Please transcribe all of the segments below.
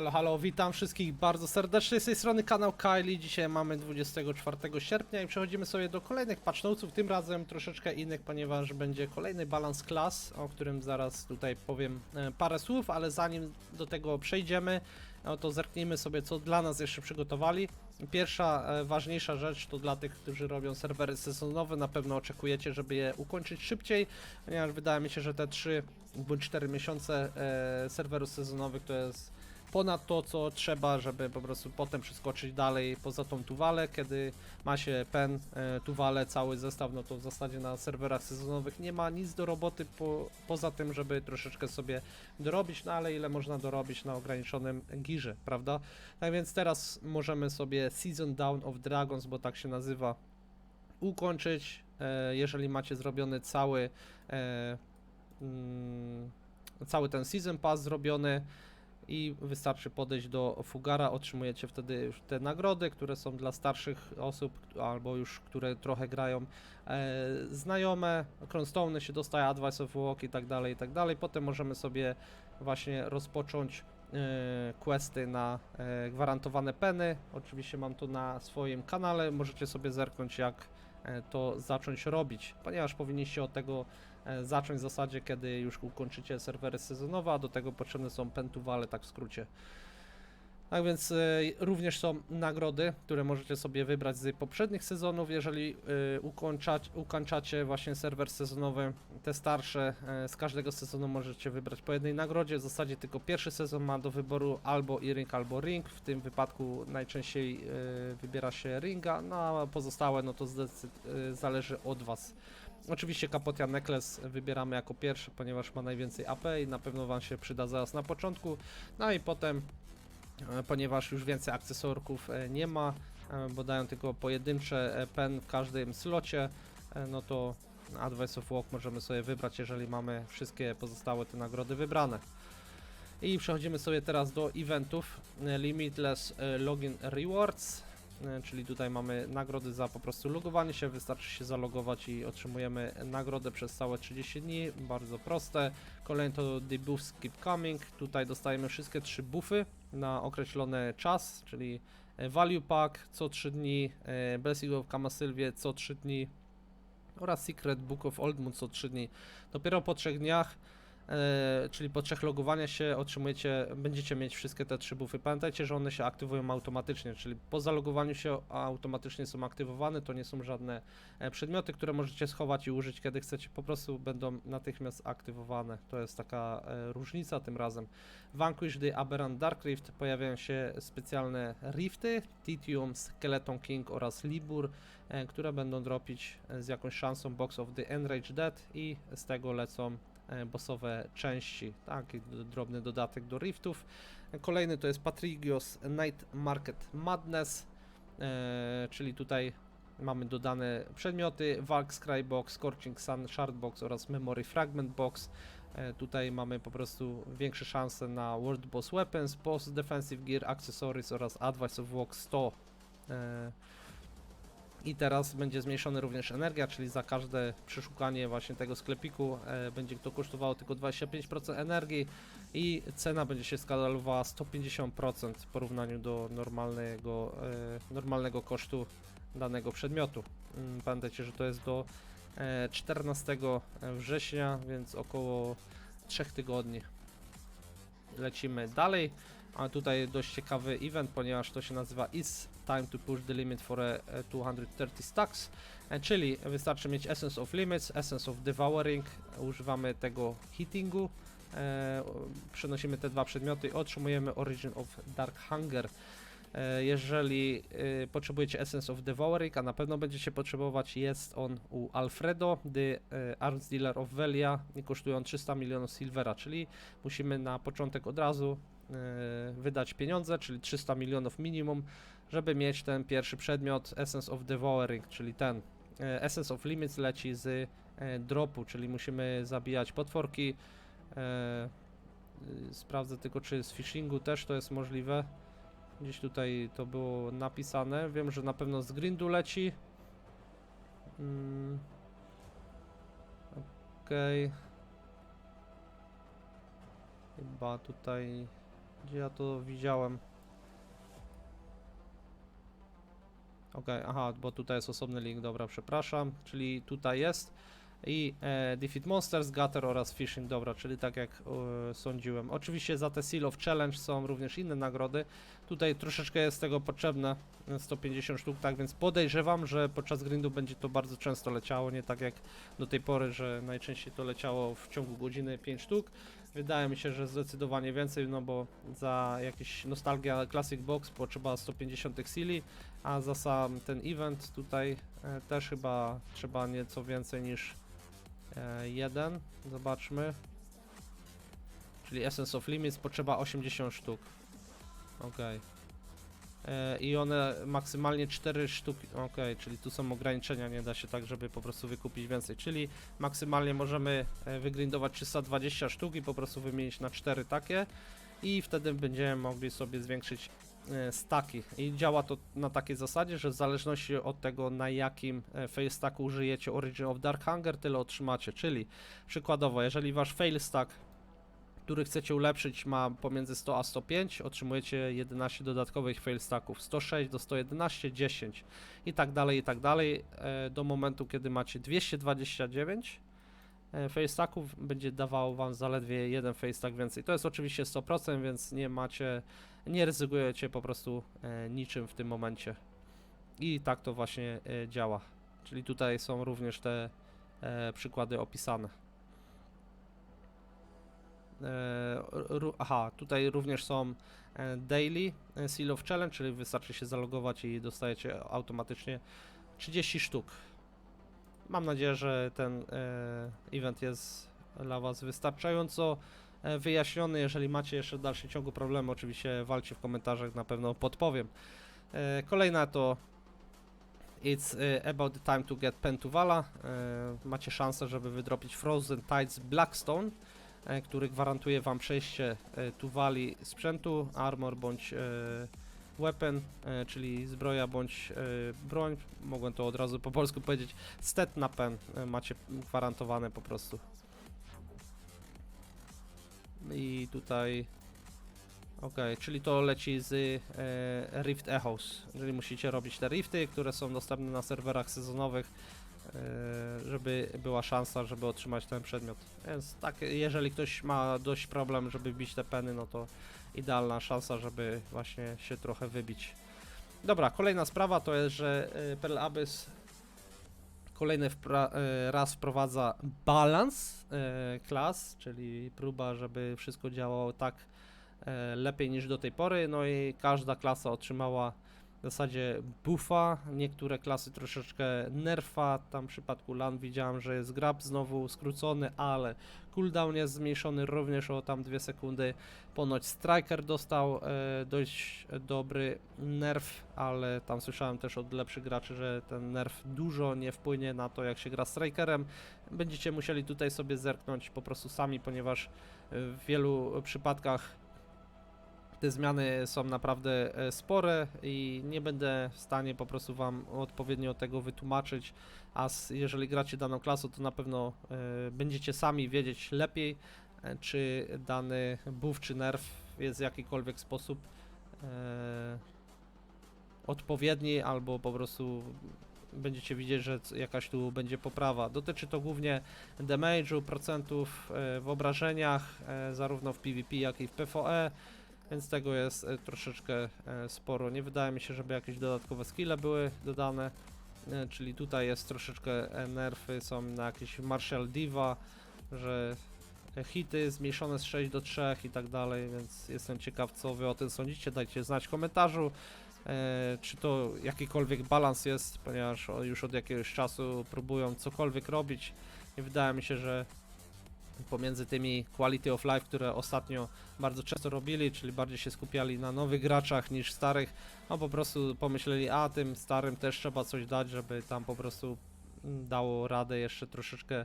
Halo, halo, witam wszystkich bardzo serdecznie z tej strony kanał Kylie. Dzisiaj mamy 24 sierpnia i przechodzimy sobie do kolejnych patchnotesów, tym razem troszeczkę innych, ponieważ będzie kolejny balans klas, o którym zaraz tutaj powiem e, parę słów, ale zanim do tego przejdziemy, no to zerknijmy sobie co dla nas jeszcze przygotowali. Pierwsza e, ważniejsza rzecz to dla tych, którzy robią serwery sezonowe, na pewno oczekujecie, żeby je ukończyć szybciej, ponieważ wydaje mi się, że te 3 bądź 4 miesiące e, serwerów sezonowych to jest ponad to, co trzeba, żeby po prostu potem przeskoczyć dalej poza tą tuwalę, kiedy ma się pen, e, tuwalę, cały zestaw, no to w zasadzie na serwerach sezonowych nie ma nic do roboty po, poza tym, żeby troszeczkę sobie dorobić, no ale ile można dorobić na ograniczonym girze, prawda? Tak więc teraz możemy sobie Season Down of Dragons, bo tak się nazywa, ukończyć, e, jeżeli macie zrobiony cały e, mm, cały ten Season Pass zrobiony, i wystarczy podejść do Fugara, otrzymujecie wtedy już te nagrody, które są dla starszych osób, albo już które trochę grają e, znajome, Cronstone się dostaje, Advice of Walk i tak dalej, i tak dalej. Potem możemy sobie właśnie rozpocząć e, questy na e, gwarantowane peny. Oczywiście mam to na swoim kanale, możecie sobie zerknąć jak to zacząć robić, ponieważ powinniście od tego e, zacząć w zasadzie, kiedy już ukończycie serwery sezonowe, a do tego potrzebne są pentuwale, tak w skrócie. Tak więc e, również są nagrody, które możecie sobie wybrać z poprzednich sezonów, jeżeli e, ukończać, ukończacie właśnie serwer sezonowy. Te starsze e, z każdego sezonu możecie wybrać po jednej nagrodzie. W zasadzie tylko pierwszy sezon ma do wyboru albo e-ring, albo ring. W tym wypadku najczęściej e, wybiera się ringa, no a pozostałe no to zależy od Was. Oczywiście Kapotia Necklace wybieramy jako pierwszy, ponieważ ma najwięcej AP i na pewno Wam się przyda zaraz na początku. No i potem, ponieważ już więcej akcesorków e, nie ma, e, bo dają tylko pojedyncze e, pen w każdym slocie, e, no to Advice of Walk możemy sobie wybrać, jeżeli mamy wszystkie pozostałe te nagrody wybrane. I przechodzimy sobie teraz do eventów e, Limitless e, Login Rewards. E, Czyli tutaj mamy nagrody za po prostu logowanie się, wystarczy się zalogować i otrzymujemy nagrodę przez całe 30 dni, bardzo proste. Kolejny to The Buffs Keep Coming, tutaj dostajemy wszystkie trzy buffy na określony czas, czyli e, Value Pack co 3 dni, e, Blessing of Kamasylwie co 3 dni oraz Secret Book of Old Moon co 3 dni. Dopiero po 3 dniach czyli po trzech logowania się otrzymujecie, będziecie mieć wszystkie te trzy buffy. Pamiętajcie, że one się aktywują automatycznie, czyli po zalogowaniu się automatycznie są aktywowane, to nie są żadne e, przedmioty, które możecie schować i użyć kiedy chcecie, po prostu będą natychmiast aktywowane. To jest taka e, różnica tym razem. Vanquish the Aberrant Dark Rift pojawiają się specjalne rifty, Titium, Skeleton King oraz Libur, e, które będą dropić e, z jakąś szansą Box of the Enraged Dead i z tego lecą e, bossowe części, taki d- drobny dodatek do riftów. E, Kolejny to jest Patrigios Night Market Madness, e, czyli tutaj mamy dodane przedmioty Valk Skybox, Scorching Sun Shard Box oraz Memory Fragment Box. E, tutaj mamy po prostu większe szanse na World Boss Weapons, Boss Defensive Gear, Accessories oraz Advice of Walk 100. E, i teraz będzie zmniejszona również energia, czyli za każde przeszukanie właśnie tego sklepiku e, będzie to kosztowało tylko 25% energii i cena będzie się skalowała 150% w porównaniu do normalnego, e, normalnego kosztu danego przedmiotu. Mm, Pamiętajcie, że to jest do e, 14 września, więc około 3 tygodni. Lecimy dalej. A tutaj dość ciekawy event, ponieważ to się nazywa Is Time to Push the Limit for a, a 230 Stacks, e, czyli wystarczy mieć Essence of Limits, Essence of Devouring, używamy tego hittingu, e, przenosimy te dwa przedmioty i otrzymujemy Origin of Dark Hunger. E, jeżeli e, potrzebujecie Essence of Devouring, a na pewno będziecie potrzebować, jest on u Alfredo, The e, Arms Dealer of Velia kosztują 300 milionów silvera, czyli musimy na początek od razu wydać pieniądze, czyli 300 milionów minimum, żeby mieć ten pierwszy przedmiot Essence of Devouring, czyli ten. E, Essence of Limits leci z e, dropu, czyli musimy zabijać potworki. E, y, Sprawdzę tylko, czy z phishingu też to jest możliwe. Gdzieś tutaj to było napisane. Wiem, że na pewno z grindu leci. Mm. Okej. Chyba tutaj Gdzie ja to widziałem? Okej, aha, bo tutaj jest osobny link, dobra, przepraszam. Czyli tutaj jest. I e, Defeat Monsters, Gutter oraz Fishing, dobra, czyli tak jak e, sądziłem. Oczywiście za te Seal of Challenge są również inne nagrody. Tutaj troszeczkę jest tego potrzebne, e, 150 sztuk, tak więc podejrzewam, że podczas grindu będzie to bardzo często leciało, nie tak jak do tej pory, że najczęściej to leciało w ciągu godziny 5 sztuk. Wydaje mi się, że zdecydowanie więcej, no bo za jakiś nostalgia Classic Box potrzeba 150 seali, a za sam ten event tutaj e, też chyba trzeba nieco więcej niż e, jeden. Zobaczmy. Czyli Essence of Limits potrzeba 80 sztuk. Okej. E, I one maksymalnie 4 sztuki. Okej, czyli tu są ograniczenia, nie da się tak, żeby po prostu wykupić więcej. Czyli maksymalnie możemy e, wygrindować 320 sztuk i po prostu wymienić na 4 takie. I wtedy będziemy mogli sobie zwiększyć e, staki. I działa to na takiej zasadzie, że w zależności od tego na jakim e, fail stacku użyjecie Origin of Dark Hunger, tyle otrzymacie. Czyli przykładowo, jeżeli wasz fail stack który chcecie ulepszyć ma pomiędzy 100 a 105, otrzymujecie 11 dodatkowych fail stacków, 106 do 111, 10 i tak dalej, i tak dalej, e, do momentu kiedy macie 229 e, fail stacków będzie dawało wam zaledwie jeden fail stack więcej. To jest oczywiście 100%, więc nie macie, nie ryzykujecie po prostu e, niczym w tym momencie. I tak to właśnie działa. Czyli tutaj są również te przykłady opisane. E, aha, tutaj również są e, daily e, seal of challenge, czyli wystarczy się zalogować i dostajecie automatycznie 30 sztuk. Mam nadzieję, że ten event jest dla Was wystarczająco wyjaśniony. Jeżeli macie jeszcze w dalszym ciągu problemy, oczywiście walcie w komentarzach, na pewno podpowiem. Kolejna to It's about the time to get pen to Vala. E, macie szansę, żeby wydropić Frozen Tides Blackstone który gwarantuje Wam przejście e, Tuwali sprzętu, armor bądź e, weapon, e, czyli zbroja bądź e, broń. Mogłem to od razu po polsku powiedzieć. Stat na pen e, macie gwarantowane po prostu. I tutaj. Ok, czyli to leci z e, Rift Echoes, czyli musicie robić te rifty, które są dostępne na serwerach sezonowych e, żeby była szansa, żeby otrzymać ten przedmiot. Więc tak, jeżeli ktoś ma dość problem, żeby bić te peny, no to idealna szansa, żeby właśnie się trochę wybić. Dobra, kolejna sprawa to jest, że e, Pearl Abyss kolejny e, raz wprowadza balans e, klas, czyli próba, żeby wszystko działało tak e, lepiej niż do tej pory, no i każda klasa otrzymała w zasadzie buffa, niektóre klasy troszeczkę nerfa, tam w przypadku LAN widziałem, że jest grab znowu skrócony, ale cooldown jest zmniejszony również o tam 2 sekundy. Ponoć Striker dostał e, dość dobry nerf, ale tam słyszałem też od lepszych graczy, że ten nerf dużo nie wpłynie na to jak się gra Strikerem. Będziecie musieli tutaj sobie zerknąć po prostu sami, ponieważ w wielu przypadkach te zmiany są naprawdę e, spore i nie będę w stanie po prostu Wam odpowiednio tego wytłumaczyć, a jeżeli gracie daną klasą, to na pewno e, będziecie sami wiedzieć lepiej, e, czy dany buff czy nerf jest w jakikolwiek sposób odpowiedni, albo po prostu będziecie widzieć, że jakaś tu będzie poprawa. Dotyczy to głównie damage'u, procentów w obrażeniach, zarówno w PvP, jak i w PvE. Więc tego jest e, troszeczkę e, sporo. Nie wydaje mi się, żeby jakieś dodatkowe skille były dodane. E, czyli tutaj jest troszeczkę nerfy, są na jakieś Martial Diva, że hity zmniejszone z 6 do 3 i tak dalej, więc jestem ciekaw co wy o tym sądzicie. Dajcie znać w komentarzu. Czy to jakikolwiek balans jest, ponieważ już od jakiegoś czasu próbują cokolwiek robić. Nie wydaje mi się, że pomiędzy tymi quality of life, które ostatnio bardzo często robili, czyli bardziej się skupiali na nowych graczach niż starych, no po prostu pomyśleli, a tym starym też trzeba coś dać, żeby tam po prostu dało radę jeszcze troszeczkę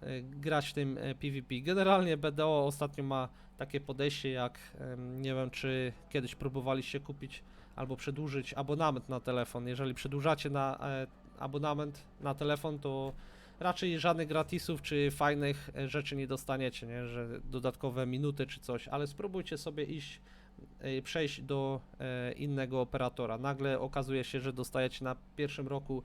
e, grać w tym e, PvP. Generalnie BDO ostatnio ma takie podejście jak, nie wiem czy kiedyś próbowaliście kupić albo przedłużyć abonament na telefon. Jeżeli przedłużacie na e, abonament na telefon, to raczej żadnych gratisów czy fajnych e, rzeczy nie dostaniecie, nie? że dodatkowe minuty czy coś, ale spróbujcie sobie iść e, przejść do e, innego operatora. Nagle okazuje się, że dostajecie na pierwszym roku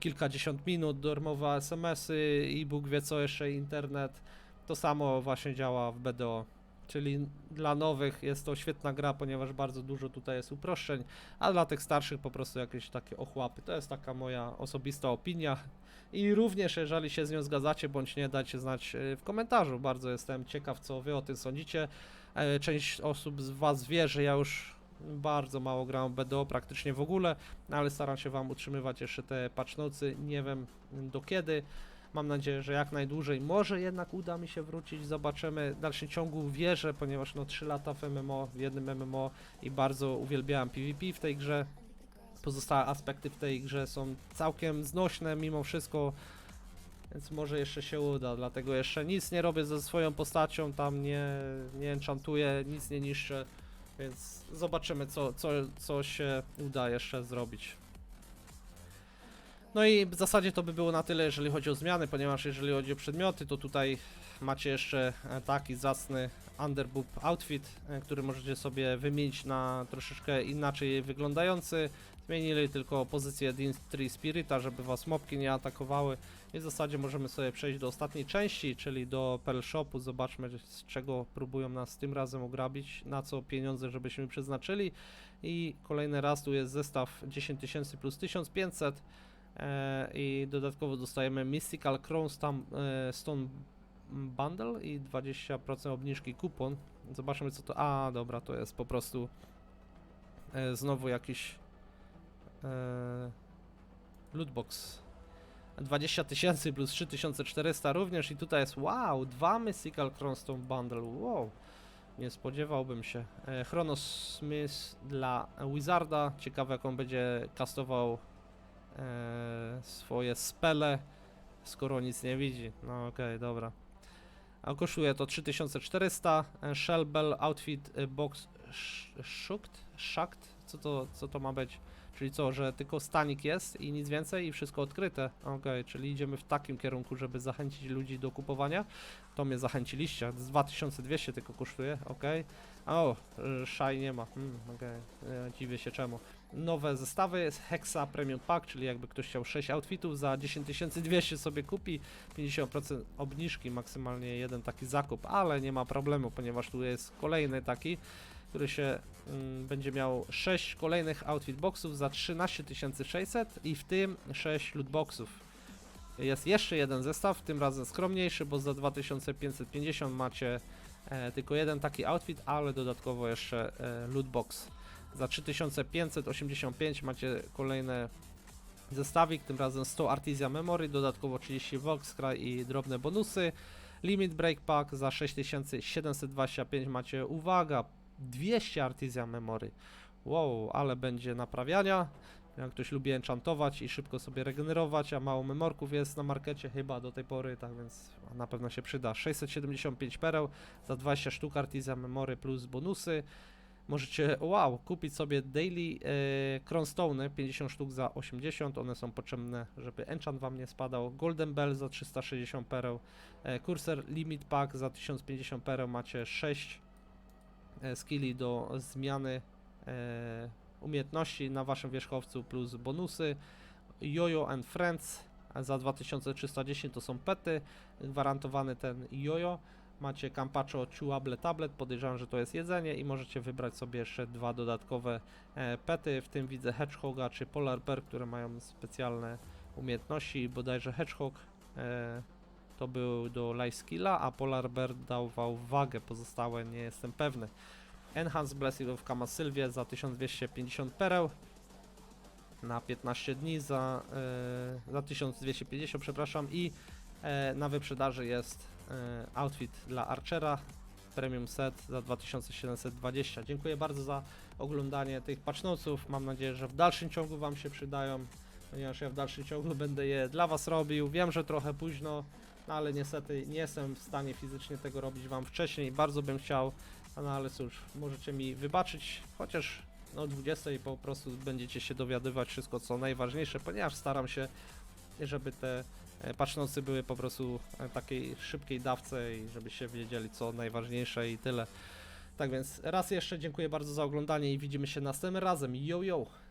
kilkadziesiąt minut, darmowe SMS-y i Bóg wie co jeszcze, internet. To samo właśnie działa w BDO. Czyli dla nowych jest to świetna gra, ponieważ bardzo dużo tutaj jest uproszczeń, a dla tych starszych po prostu jakieś takie ochłapy. To jest taka moja osobista opinia. I również, jeżeli się z nią zgadzacie bądź nie, dajcie znać e, w komentarzu. Bardzo jestem ciekaw, co wy o tym sądzicie. E, Część osób z was wie, że ja już bardzo mało gram BDO, praktycznie w ogóle, ale staram się wam utrzymywać jeszcze te patch notesy. Nie wiem do kiedy. Mam nadzieję, że jak najdłużej. Może jednak uda mi się wrócić, zobaczymy. W dalszym ciągu wierzę, ponieważ no 3 lata w MMO, w jednym MMO i bardzo uwielbiałem PvP w tej grze. Pozostałe aspekty w tej grze są całkiem znośne mimo wszystko, więc może jeszcze się uda. Dlatego jeszcze nic nie robię ze swoją postacią, tam nie, nie enchantuję, nic nie niszczę, więc zobaczymy co, co, co się uda jeszcze zrobić. No i w zasadzie to by było na tyle, jeżeli chodzi o zmiany, ponieważ jeżeli chodzi o przedmioty, to tutaj macie jeszcze e, taki zacny Underboob outfit, e, który możecie sobie wymienić na troszeczkę inaczej wyglądający. Zmienili tylko pozycję Tree Spirita, żeby was mopki nie atakowały. I w zasadzie możemy sobie przejść do ostatniej części, czyli do Pearl Shopu. Zobaczmy z czego próbują nas tym razem ograbić, na co pieniądze żebyśmy przeznaczyli. I kolejny raz tu jest zestaw 10 tysięcy plus 1500. E, I dodatkowo dostajemy Mystical Crown e, Stone Bundle i 20% obniżki kupon. Zobaczmy co to. A, dobra, to jest po prostu e, znowu jakiś lootbox. 20 tysięcy plus 3400 również i tutaj jest wow, dwa Mystical Crown Stone Bundle. Wow. Nie spodziewałbym się. E, Chronos Smith dla Wizarda. Ciekawe jak on będzie castował e, swoje spele, skoro nic nie widzi. No okej, dobra. A kosztuje to 3400. e, Shellbell Outfit e, Box sh- Shukt? Shukt? Co to, co to ma być? Czyli co, że tylko stanik jest i nic więcej i wszystko odkryte. Okej, czyli idziemy w takim kierunku, żeby zachęcić ludzi do kupowania. To mnie zachęciliście. Z 2200 tylko kosztuje, okej. O, y, szaj nie ma. Hmm, okej, e, dziwię się czemu. Nowe zestawy jest Hexa Premium Pack, czyli jakby ktoś chciał 6 outfitów za 10200 sobie kupi, 50% obniżki, maksymalnie jeden taki zakup, ale nie ma problemu, ponieważ tu jest kolejny taki, który się mm, będzie miał 6 kolejnych outfit boxów za 13600 i w tym 6 loot boxów. Jest jeszcze jeden zestaw, tym razem skromniejszy, bo za 2550 macie e, tylko jeden taki outfit, ale dodatkowo jeszcze e, loot box. Za 3585 macie kolejne zestawik, tym razem 100 Artisan Memory, dodatkowo 30 Voxcry i drobne bonusy. Limit Break Pack za 6725 macie, uwaga, 200 Artisan Memory. Wow, ale będzie naprawiania. Jak ktoś lubi enchantować i szybko sobie regenerować, a mało memorków jest na markecie chyba do tej pory, tak więc na pewno się przyda. 675 pereł za 20 sztuk Artisan Memory plus bonusy. Możecie, wow, kupić sobie daily e, Cronstone 50 sztuk za 80, one są potrzebne, żeby enchant wam nie spadał. Golden Bell za 360 pereł, e, Cursor Limit Pack za 1050 pereł, macie 6 e, skilli do zmiany e, umiejętności na waszym wierzchowcu plus bonusy. Jojo and Friends za 2310 to są pety, gwarantowany ten jojo. Macie Campacho Chewable Tablet, podejrzewam, że to jest jedzenie i możecie wybrać sobie jeszcze dwa dodatkowe e, pety, w tym widzę Hedgehoga czy Polar Bear, które mają specjalne umiejętności, bodajże Hedgehog e, to był do life skilla, a Polar Bear dawał wagę, pozostałe nie jestem pewny. Enhanced Blessing of Kama Sylvie za 1250 pereł na 15 dni za, e, za 1250 przepraszam. I e, na wyprzedaży jest outfit dla Archera Premium Set za 2720. Dziękuję bardzo za oglądanie tych patchnotesów. Mam nadzieję, że w dalszym ciągu Wam się przydają, ponieważ ja w dalszym ciągu będę je dla Was robił. Wiem, że trochę późno, no ale niestety nie jestem w stanie fizycznie tego robić Wam wcześniej. Bardzo bym chciał, no ale cóż, możecie mi wybaczyć, chociaż no, o 20 po prostu będziecie się dowiadywać wszystko co najważniejsze, ponieważ staram się, żeby te e, patchnocy były po prostu e, takiej szybkiej dawce i żebyście wiedzieli co najważniejsze i tyle. Tak więc raz jeszcze dziękuję bardzo za oglądanie i widzimy się następnym razem. Yo yo!